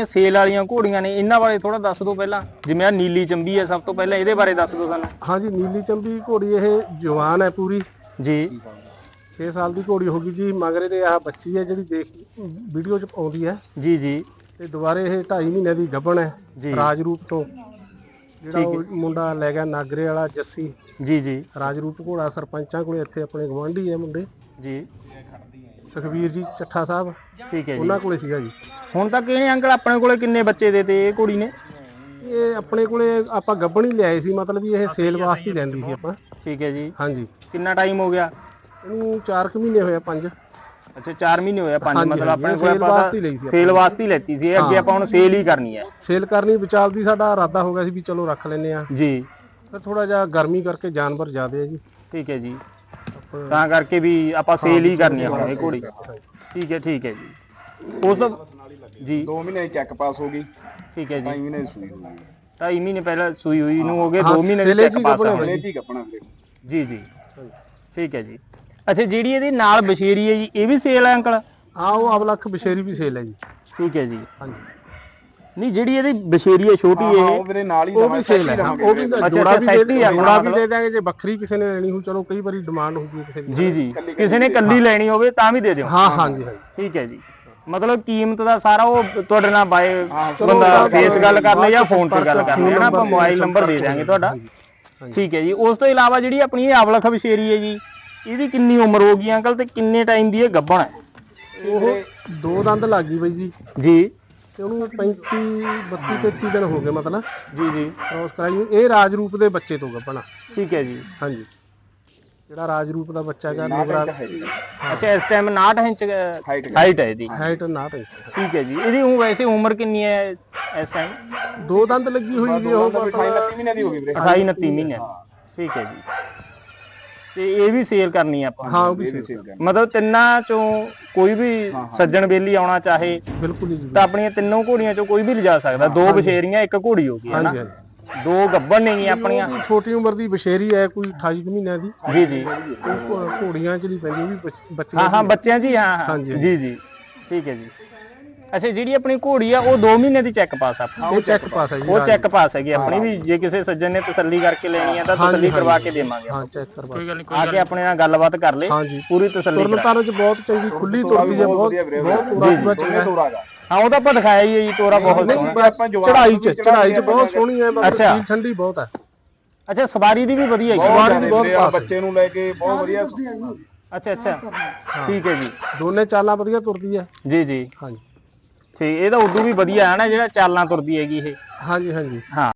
ਇਹ ਸੇਲ ਵਾਲੀਆਂ ਘੋੜੀਆਂ ਨੇ ਇਹਨਾਂ ਬਾਰੇ ਥੋੜਾ ਦੱਸ ਦਿਓ ਪਹਿਲਾਂ। ਜਿਵੇਂ ਆ ਨੀਲੀ ਚੰਬੀ ਹੈ ਸਭ ਤੋਂ ਪਹਿਲਾਂ ਇਹਦੇ ਬਾਰੇ ਦੱਸ ਦਿਓ ਸਾਨੂੰ। ਹਾਂਜੀ ਨੀਲੀ ਚੰਬੀ ਘੋੜੀ ਇਹ ਜਵਾਨ ਹੈ ਪੂਰੀ। ਜੀ। 6 ਸਾਲ ਦੀ ਘੋੜੀ ਹੋ ਗਈ ਜੀ ਮਗਰੇ ਤੇ ਆਹ ਬੱਚੀ ਹੈ ਜਿਹੜੀ ਦੇਖ ਵੀਡੀਓ 'ਚ ਆਉਂਦੀ ਹੈ। ਜੀ ਜੀ। ਤੇ ਦੁਬਾਰੇ ਇਹ 2.5 ਮਹੀਨੇ ਦੀ ਗੱਭਣ ਹੈ। ਰਾਜਰੂਪ ਤੋਂ। ਜਿਹੜਾ ਉਹ ਮੁੰਡਾ ਲੈ ਗਿਆ ਨਾਗਰੇ ਵਾਲਾ ਜੱਸੀ। ਜੀ ਜੀ। ਰਾਜਰੂਪ ਘੋੜਾ ਸਰਪੰਚਾਂ ਕੋਲੇ ਇੱਥੇ ਆਪਣੇ ਗਵਾਂਢੀ ਹੈ ਮੁੰਡੇ। ਜੀ। ਸੁਖਵੀਰ ਜੀ ਚੱਠਾ ਸਾਹਿਬ ਠੀਕ ਹੈ ਜੀ। ਉਹਨਾਂ ਕੋਲੇ ਸੀਗਾ ਜੀ। ਹੁਣ ਤੱਕ ਇਹ ਅੰਕਲ ਆਪਣੇ ਕੋਲੇ ਕਿੰਨੇ ਬੱਚੇ ਦੇ ਤੇ ਇਹ ਕੁੜੀ ਨੇ? ਇਹ ਆਪਣੇ ਕੋਲੇ ਆਪਾਂ ਗੱਭਣ ਹੀ ਲਿਆਏ ਸੀ ਮਤਲਬ ਵੀ ਇਹ ਸੇਲ ਵਾਸਤੇ ਹੀ ਲੈਂਦੀ ਸੀ ਆਪਾਂ। ਠੀਕ ਹੈ ਜੀ। ਹਾਂਜੀ। ਕਿੰਨਾ ਟਾਈਮ ਹੋ ਗਿਆ? ਇਹਨੂੰ 4 ਕੁ ਮਹੀਨੇ ਹੋਏ ਆ, ਪੰਜ। ਅੱਛਾ 4 ਮਹੀਨੇ ਆ ਪੰਜ ਹਾਂਜੀ, ਮਤਲਬ ਹਾਂਜੀ, ਆਪਣੇ ਕੋਲ ਆਪਾਂ ਵਾਸਤੇ ਹੀ ਲਈ ਸੀ ਸੇਲ ਵਾਸਤੇ ਹੀ ਲੈਤੀ ਸੀ। ਇਹ ਅੱਗੇ ਆਪਾਂ ਹੁਣ ਸੇਲ ਹੀ ਕਰਨੀ ਹੈ। ਸੇਲ ਕਰਨੀ ਵਿਚਾਲਦੀ ਸਾਡਾ ਇਰਾਦਾ ਹੋ ਗਿਆ ਸੀ ਵੀ ਚਲੋ ਰੱਖ ਲੈਨੇ ਆ ਜੀ। ਫਿਰ ਥੋੜਾ ਜਿਹਾ ਗਰਮੀ ਕਰਕੇ ਜਾਨਵਰ ਜ਼ਿਆਦੇ ਆ ਜੀ। ਠੀਕ ਹੈ ਜੀ। ਆਪਾਂ- ਤਾਂ ਕਰਕੇ ਵੀ ਆਪਾਂ ਸੇਲ ਹੀ ਕਰਨੀ ਹੈ ਹੁਣ ਇਹ ਘੋੜੀ। ਠੀਕ ਹੈ ਠੀਕ ਹੈ ਜੀ। ਉਸ ਤੋਂ ਜੀ। 2 ਮਹੀਨੇ ਚੈੱਕ ਪਾਸ ਹੋ ਗਈ। ਠੀਕ ਹੈ ਜੀ। 2 ਮਹੀਨੇ ਦੀ ਸੂਈ ਹੋ ਗਈ ਢਾਈ ਮਹੀਨੇ ਪਹਿਲਾਂ ਸੂਈ ਹੋਈ ਨੂੰ ਹੋ ਗਏ ਹਾਂ, 2 ਮਹੀਨੇ ਦੀ ਸੇਲੇ ਚੈੱਕ ਜੀ ਪਾਸ ਆ। ਹੋਈ। ਹਲੇ ਠੀਕ ਆਪਣਾ ਵੀਰੇ ਜੀ ਜੀ। ਠੀਕ ਹੈ ਜੀ। ਅੱਛਾ ਜਿਹੜੀ ਇਹਦੀ ਨਾਲ ਬਸ਼ੇਰੀ ਹੈ ਜੀ ਇਹ ਵੀ ਸੇਲ ਹੈ ਅੰਕਲ? ਹਾਂ ਉਹ ਅਵਲਖ ਬਸ਼ੇਰੀ ਵੀ ਸੇਲ ਹੈ ਜੀ। ਠੀਕ ਹੈ ਜੀ। ਹਾਂਜੀ ਨਹੀਂ ਜਿਹੜੀ ਇਹਦੀ ਬਸ਼ੇਰੀ ਹੈ ਛੋਟੀ ਹਾਂ ਇਹ ਉਹ ਵੀਰੇ ਨਾਲ ਹੀ ਉਹ ਵੀ ਸੇਲ ਹੈ। ਹੀ ਹਾਂ, ਉਹ ਵੀ ਵੀਰੇ। ਜੋੜਾ ਵੀ set ਦੇ ਹੀ ਆ, ਜੋੜਾ ਵੀ ਮਤਲਬ। ਦੇ ਦਾਂਗੇ ਜੇ ਵੱਖਰੀ ਕਿਸੇ ਨੇ ਲੈਣੀ ਹੋ ਚਲੋ ਕਈ ਵਾਰੀ ਡਿਮਾਂਡ ਹੁੰਦੀ ਹੈ ਕਿਸੇ ਦੀ। ਜੀ ਜੀ। ਕਿਸੇ ਨੇ ਕੱਲੀ ਲੈਣੀ ਹੋਵੇ ਤਾਂ ਵੀ ਦੇ ਦਿਓ। ਹਾਂ ਹਾਂਜੀ ਹਾਂਜੀ। ਠੀਕ ਹੈ ਜੀ। ਮਤਲਬ ਕੀਮਤ ਦਾ ਸਾਰਾ ਉਹ ਤੁਹਾਡੇ ਨਾਲ ਬਾਏ ਬੰਦਾ ਫੇਸ ਗੱਲ ਕਰ ਲੈ ਜਾਂ ਫੋਨ ਤੇ ਗੱਲ ਕਰ ਲੈ ਨਾ ਆਪਾਂ ਮੋਬਾਈਲ ਨੰਬਰ ਦੇ ਦਿਆਂਗੇ ਤੁਹਾਡਾ। ਠੀਕ ਹੈ ਜੀ। ਉਸ ਤੋਂ ਇਲਾਵਾ ਜਿਹੜੀ ਆਪਣੀ ਇਹ ਅਵਲਖ ਵਿਸ਼ੇਰੀ ਹੈ ਜੀ ਇਹਦੀ ਕਿੰਨੀ ਉਮਰ ਹੋ ਗਈ ਅੰਕਲ ਤੇ ਕਿੰਨੇ ਟਾਈਮ ਦੀ ਇਹ ਗੱਭਣ ਹੈ? ਉਹ ਦੋ ਦੰਦ ਲੱਗ ਗਈ ਬਈ ਜੀ। ਜੀ। ਤੇ ਉਹਨੂੰ 35 32 33 ਦਿਨ ਹੋ ਗਏ ਮਤਲਬ। ਜੀ ਜੀ। ਕ੍ਰੋਸ ਕਰਾਈ ਨੂੰ। ਇਹ ਰਾਜਰੂਪ ਦੇ ਬੱਚੇ ਤੋਂ ਗੱਭਣਾ ਠੀਕ ਹੈ ਜੀ। ਹਾਂਜੀ। ਜਿਹੜਾ ਰਾਜਰੂਪ ਦਾ ਬੱਚਾ ਹੈਗਾ ਨਿਵਰਾ ਅੱਛਾ ਇਸ ਟਾਈਮ 69 ਇੰਚ ਹਾਈਟ ਹੈ। ਇਹਦੀ। ਹਾਈਟ ਨਾ ਟੈਂਸ਼ਨ ਠੀਕ ਹੈ ਜੀ। ਇਹਦੀ ਉਹ ਵੈਸੇ ਉਮਰ ਕਿੰਨੀ ਹੈ ਇਸ ਟਾਈਮ ਦੋ ਦੰਦ ਲੱਗੀ ਹੋਈ ਜੀ ਉਹ 28 29 ਮਹੀਨੇ ਦੀ ਹੋ ਗਈ ਵੀਰੇ। 28 29 ਮਹੀਨੇ। ਠੀਕ ਹੈ ਜੀ। ਤੇ ਇਹ ਵੀ ਸੇਲ ਕਰਨੀ ਆ ਆਪਾਂ ਹਾਂ ਉਹ ਵੀ ਸੇਲ ਕਰਨੀ। ਮਤਲਬ ਤਿੰਨਾਂ ਚੋਂ ਕੋਈ ਵੀ ਸੱਜਣ ਬੇਲੀ ਆਉਣਾ ਚਾਹੇ ਬਿਲਕੁਲ ਜੀ ਤਾਂ ਆਪਣੀਆਂ ਤਿੰਨੋਂ ਘੋੜੀਆਂ ਚੋਂ ਕੋਈ ਵੀ ਲਿਜਾ ਸਕਦਾ। ਦੋ ਬਸ਼ੇਰੀਆਂ ਇੱਕ ਘੋੜੀ ਹੋ ਗਈ ਹੈ ਨਾ? ਹਾਂਜੀ ਹਾਂਜੀ। ਦੋ ਗੱਬਣ ਨੇਗੀਆਂ ਆਪਣੀਆਂ। ਛੋਟੀ ਉਮਰ ਦੀ ਬਸ਼ੇਰੀ ਹੈ ਕੋਈ 28 ਕੁ ਮਹੀਨਿਆਂ ਦੀ। ਜੀ ਜੀ। ਘੋੜੀਆਂ ਚ ਨਹੀਂ ਪੈਂਦੀ ਉਹ ਵੀ ਬੱਚ- ਹਾਂ ਹਾਂ ਬੱਚਿਆਂ ਜੀ ਹਾਂ ਜੀ ਜੀ। ਠੀਕ ਹੈ ਜੀ। ਅੱਛਾ ਜਿਹੜੀ ਆਪਣੀ ਘੋੜੀ ਆ ਉਹ 2 ਮਹੀਨੇ ਦੀ ਚੈੱਕ ਪਾਸ ਆ। ਇਹ ਚੈੱਕ ਪਾਸ ਹੈ ਜੀ ਉਹ ਚੈੱਕ ਪਾਸ ਹੈਗੀ ਆਪਣੀ ਵੀ ਜੇ ਕਿਸੇ ਸੱਜਣ ਨੇ ਤਸੱਲੀ ਕਰਕੇ ਲੈਣੀ ਆ ਤਾਂ ਤਸੱਲੀ ਕਰਵਾ ਕੇ ਦੇਵਾਂਗੇ ਹਾਂ ਚੈੱਕ ਕਰਵਾ ਆ ਕੇ ਆਪਣੇ ਨਾਲ ਗੱਲਬਾਤ ਕਰ ਲੈ ਪੂਰੀ ਤਸੱਲੀ ਕਰਾ। ਤਾਰਨ ਚ ਬਹੁਤ ਚੰਗੀ ਖੁੱਲੀ ਤੁਰਦੀ ਹੈ ਬਹੁਤ ਬਹੁਤ ਪੂਰਾ ਪੂਰਾ ਚੰਗਾ। ਹਾਂ ਉਹ ਤਾਂ ਆਪਾਂ ਦਿਖਾਇਆ ਹੀ ਹੈ ਜੀ ਤੋਰਾ ਬਹੁਤ ਚੜਾਈ ਚ ਚੜਾਈ ਚ ਬਹੁਤ ਸੋਹਣੀ ਹੈ ਮਤਲਬ ਠੰਡੀ ਬਹੁਤ ਹੈ। ਅੱਛਾ ਸਵਾਰੀ ਦੀ ਵੀ ਵਧੀਆ ਹੈ ਸਵਾਰੀ ਦੀ ਬਹੁਤ ਪਾਸ। ਬੱਚੇ ਨੂੰ ਲੈ ਕੇ ਬਹੁਤ ਵਧੀਆ। ਅੱਛਾ ਅੱਛਾ। ਠੀਕ ਹੈ ਜੀ। ਦੋਨੇ ਚਾਲਾਂ ਵਧੀਆ ਤੁਰਦੀ ਹੈ। ਜੀ ਜੀ। ਹਾਂਜੀ। ਠੀਕ ਇਹ ਤਾਂ ਉਦੋਂ ਵੀ ਵਧੀਆ ਹੈ ਨਾ ਜਿਹੜਾ ਚਾਲਾਂ ਤੁਰਦੀ ਹੈਗੀ ਇਹ। ਹਾਂਜੀ ਹਾਂਜੀ। ਹਾਂ।